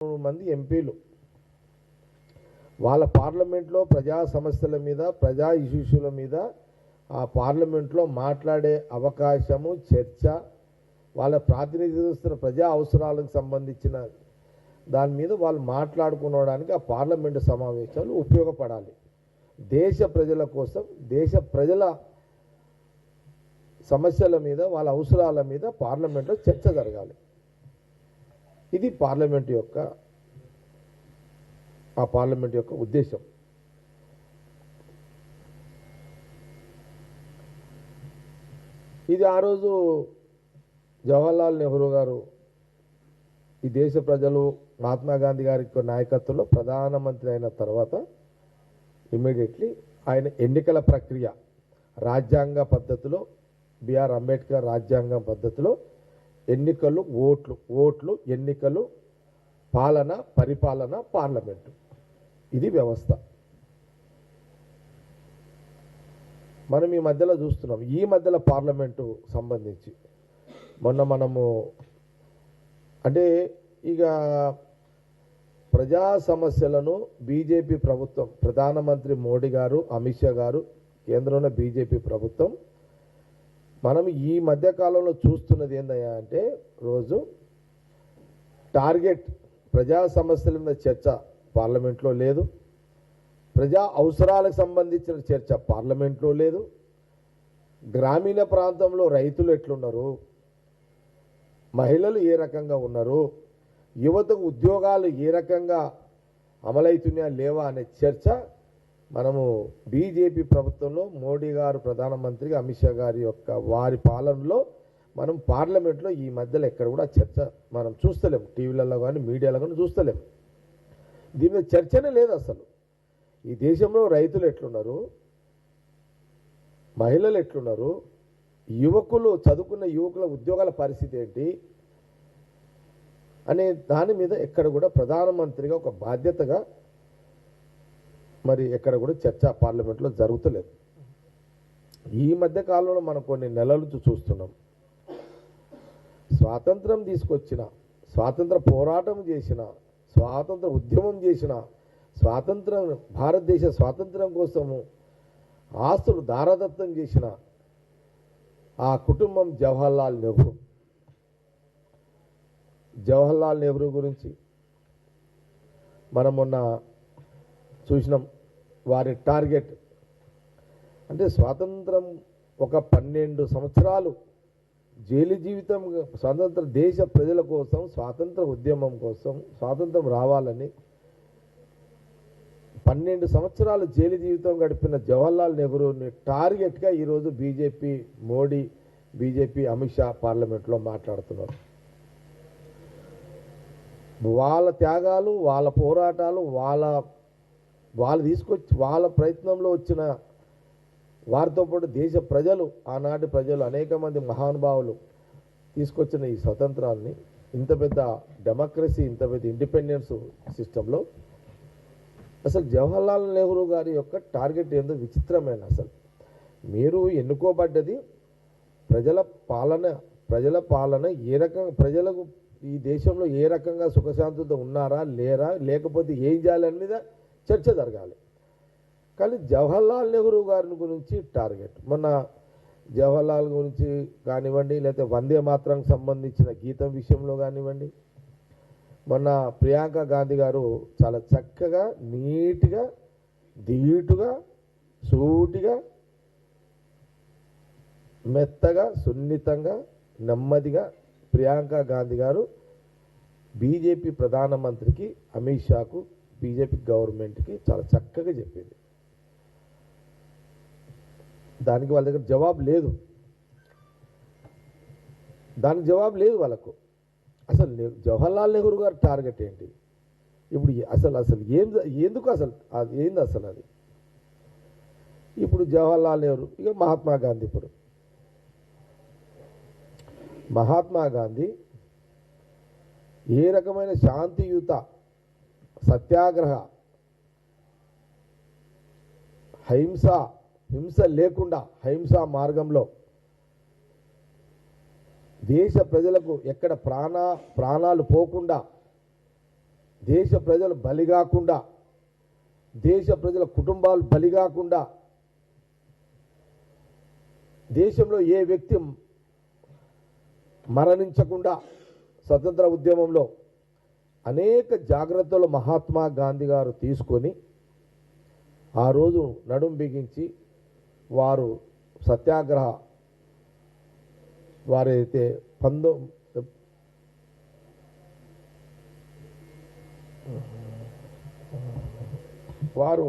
మూడు మంది ఎంపీలు. వాళ్ళ పార్లమెంట్లో ప్రజా సమస్యల మీద ప్రజా ఇష్యూల మీద ఆ పార్లమెంట్లో మాట్లాడే అవకాశము చర్చ వాళ్ళ ప్రాతినిధ్యస్తున్న ప్రజా అవసరాలకు సంబంధించిన దాని మీద వాళ్ళు మాట్లాడుకోవడానికి ఆ పార్లమెంటు సమావేశాలు ఉపయోగపడాలి. దేశ ప్రజల కోసం దేశ ప్రజల సమస్యల మీద వాళ్ళ అవసరాల మీద పార్లమెంట్లో చర్చ జరగాలి. ఇది పార్లమెంట్ యొక్క ఆ పార్లమెంట్ యొక్క ఉద్దేశం. ఇది ఆ రోజు జవహర్లాల్ నెహ్రూ గారు ఈ దేశ ప్రజలు మహాత్మా గాంధీ గారి నాయకత్వంలో ప్రధానమంత్రి అయిన తర్వాత ఇమ్మీడియట్లీ ఆయన ఎన్నికల ప్రక్రియ రాజ్యాంగ పద్ధతిలో బిఆర్ అంబేద్కర్ రాజ్యాంగం పద్ధతిలో ఎన్నికలు ఓట్లు ఓట్లు ఎన్నికలు పాలన పరిపాలన పార్లమెంటు. ఇది వ్యవస్థ. మనం ఈ మధ్యలో చూస్తున్నాం. ఈ మధ్యలో పార్లమెంటు సంబంధించి మొన్న మనము అంటే ఇక ప్రజా సమస్యలను బీజేపీ ప్రభుత్వం ప్రధానమంత్రి మోడీ గారు అమిత్ షా గారు కేంద్రంలో బీజేపీ ప్రభుత్వం మనం ఈ మధ్యకాలంలో చూస్తున్నది ఏందయ్యా అంటే రోజు టార్గెట్ ప్రజా సమస్యల మీద చర్చ పార్లమెంట్లో లేదు. ప్రజా అవసరాలకు సంబంధించిన చర్చ పార్లమెంట్లో లేదు. గ్రామీణ ప్రాంతంలో రైతులు ఎట్లున్నారు? మహిళలు ఏ రకంగా ఉన్నారు? యువతకు ఉద్యోగాలు ఏ రకంగా అమలవుతున్నాయా లేవా అనే చర్చ మనము బీజేపీ ప్రభుత్వంలో మోడీ గారు ప్రధానమంత్రిగా అమిత్ షా గారి యొక్క వారి పాలనలో మనం పార్లమెంట్లో ఈ మధ్యలో ఎక్కడ కూడా చర్చ మనం చూస్తలేం. టీవీలలో కానీ మీడియాలో కానీ చూస్తలేం. దీని మీద చర్చనే లేదు అసలు. ఈ దేశంలో రైతులు ఎట్లున్నారు? మహిళలు ఎట్లున్నారు? యువకులు చదువుకున్న యువకుల ఉద్యోగాల పరిస్థితి ఏంటి? అనే దాని మీద ఎక్కడ కూడా ప్రధానమంత్రిగా ఒక బాధ్యతగా మరి ఎక్కడ కూడా చర్చ పార్లమెంట్లో జరుగుతలేదు. ఈ మధ్య కాలంలో మనం కొన్ని నెలలు చూస్తున్నాం. స్వాతంత్రం తీసుకొచ్చిన స్వాతంత్ర పోరాటం చేసిన స్వాతంత్ర ఉద్యమం చేసిన స్వాతంత్రం భారతదేశ స్వాతంత్రం కోసము ఆస్తులు దారదత్తం చేసిన ఆ కుటుంబం జవహర్లాల్ నెహ్రూ. జవహర్లాల్ నెహ్రూ గురించి మనం మొన్న చూసినాం. వారి టార్గెట్. అంటే స్వాతంత్రం ఒక పన్నెండు సంవత్సరాలు జైలు జీవితం స్వాతంత్ర దేశ ప్రజల కోసం స్వాతంత్ర ఉద్యమం కోసం స్వాతంత్రం రావాలని పన్నెండు సంవత్సరాలు జైలు జీవితం గడిపిన జవహర్లాల్ నెహ్రూని టార్గెట్గా ఈరోజు బీజేపీ మోడీ బీజేపీ అమిత్ షా పార్లమెంట్లో మాట్లాడుతున్నారు. వాళ్ళ త్యాగాలు వాళ్ళ పోరాటాలు వాళ్ళ వాళ్ళు తీసుకొచ్చి వాళ్ళ ప్రయత్నంలో వచ్చిన వారితో పాటు దేశ ప్రజలు ఆనాటి ప్రజలు అనేక మంది మహానుభావులు తీసుకొచ్చిన ఈ స్వతంత్రాన్ని ఇంత పెద్ద డెమోక్రసీ ఇంత పెద్ద ఇండిపెండెన్స్ సిస్టంలో అసలు జవహర్లాల్ నెహ్రూ గారి యొక్క టార్గెట్ ఏందో విచిత్రమైన అసలు. మీరు ఎన్నుకోబడ్డది ప్రజల పాలన ప్రజల పాలన ఏ రకంగా ప్రజలకు ఈ దేశంలో ఏ రకంగా సుఖశాంతులతో ఉన్నారా లేరా లేకపోతే ఏం చేయాలని మీద చర్చ జరగాలి. కానీ జవహర్లాల్ నెహ్రూ గారిని గురించి టార్గెట్. మొన్న జవహర్లాల్ గురించి కానివ్వండి లేకపోతే వందే మాత్రంకి సంబంధించిన గీతం విషయంలో కానివ్వండి మొన్న ప్రియాంక గాంధీ గారు చాలా చక్కగా నీట్గా ధీటుగా సూటిగా మెత్తగా సున్నితంగా నెమ్మదిగా ప్రియాంక గాంధీ గారు బీజేపీ ప్రధానమంత్రికి అమిత్ షాకు బీజేపీ గవర్నమెంట్కి చాలా చక్కగా చెప్పింది. దానికి వాళ్ళ దగ్గర జవాబు లేదు. దానికి జవాబు లేదు వాళ్ళకు. అసలు జవహర్లాల్ నెహ్రూ గారి టార్గెట్ ఏంటి? ఇప్పుడు అసలు అసలు ఏం ఎందుకు అసలు అది ఏంది అసలు అది? ఇప్పుడు జవహర్లాల్ నెహ్రూ ఇక మహాత్మా గాంధీ ఇప్పుడు. మహాత్మా గాంధీ ఏ రకమైన శాంతియుత సత్యాగ్రహ హింస హింస లేకుండా హింస మార్గంలో దేశ ప్రజలకు ఎక్కడ ప్రాణ ప్రాణాలు పోకుండా దేశ ప్రజలు బలి కాకుండా దేశ ప్రజల కుటుంబాలు బలి కాకుండా దేశంలో ఏ వ్యక్తి మరణించకుండా స్వతంత్ర ఉద్యమంలో అనేక జాగ్రత్తలు మహాత్మా గాంధీ గారు తీసుకొని ఆ రోజు నడుం బిగించి వారు సత్యాగ్రహ వారైతే పంతొ వారు